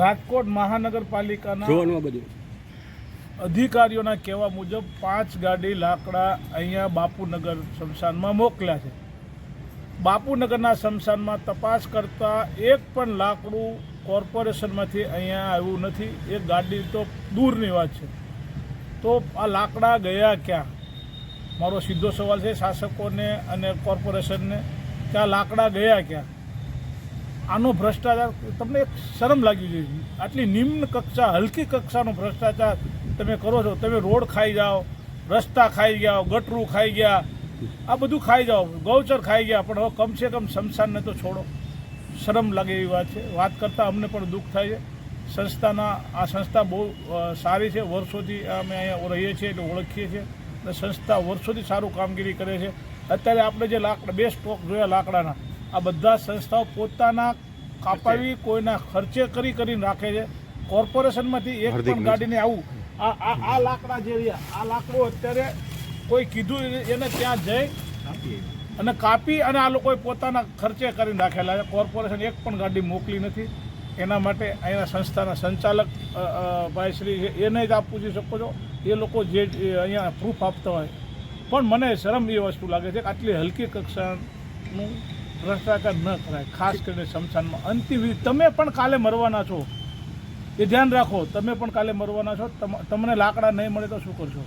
રાજકોટ મહાનગરપાલિકાના જોવાનું બધું. અધિકારીઓના કહેવા મુજબ પાંચ ગાડી લાકડા અહીંયા બાપુનગર શમશાનમાં મોકલ્યા છે. બાપુનગરના શમશાનમાં તપાસ કરતા એક પણ લાકડું કોર્પોરેશનમાંથી અહીંયા આવ્યું નથી. એ ગાડી તો દૂરની વાત છે. તો આ લાકડા ગયા ક્યાં? મારો સીધો સવાલ છે શાસકોને અને કોર્પોરેશનને. કે આ લાકડા ગયા ક્યાં? આનો ભ્રષ્ટાચાર, તમને એક શરમ લાગવી જોઈએ આટલી નિમ્ન કક્ષા, હલકી કક્ષાનો ભ્રષ્ટાચાર તમે કરો છો. તમે રોડ ખાઈ જાઓ, રસ્તા ખાઈ ગયા, ગટરું ખાઈ ગયા, આ બધું ખાઈ જાઓ. ગૌચર ખાઈ ગયા, પણ હવે કમસે કમ શમશાનને તો છોડો. શરમ લાગે એવી વાત છે. વાત કરતાં અમને પણ દુઃખ થાય છે. સંસ્થાના, આ સંસ્થા બહુ સારી છે. વર્ષોથી અમે અહીંયા રહીએ છીએ એટલે ઓળખીએ છીએ. અને સંસ્થા વર્ષોથી સારું કામગીરી કરે છે. અત્યારે આપણે જે લાકડા, બે સ્ટોક જોયા લાકડાના આ બધા સંસ્થાઓ પોતાના કાપાવી કોઈના ખર્ચે કરી કરીને રાખે છે. કોર્પોરેશનમાંથી એક પણ ગાડીને આવું. આ આ આ લાકડા જે રહ્યા આ લાકડું અત્યારે કોઈ કીધું એને- ત્યાં જઈ અને કાપી અને આ લોકોએ પોતાના ખર્ચે કરીને રાખેલા છે. કોર્પોરેશન એક પણ ગાડી મોકલી નથી. એના માટે અહીંના સંસ્થાના સંચાલક ભાઈ શ્રી એને જ આપ પૂછી શકો છો. એ લોકો જે અહીંયા પ્રૂફ આપતા હોય. પણ મને શરમ એ વસ્તુ લાગે છે કે આટલી હલકી કક્ષાનું ભ્રષ્ટાચાર ન કરાય ખાસ કરીને શમશાનમાં. અંતિમ તમે પણ કાલે મરવાના છો. એ ધ્યાન રાખો, તમે પણ કાલે મરવાના છો. તમ- તમને લાકડા નહીં મળે તો શું કરશો?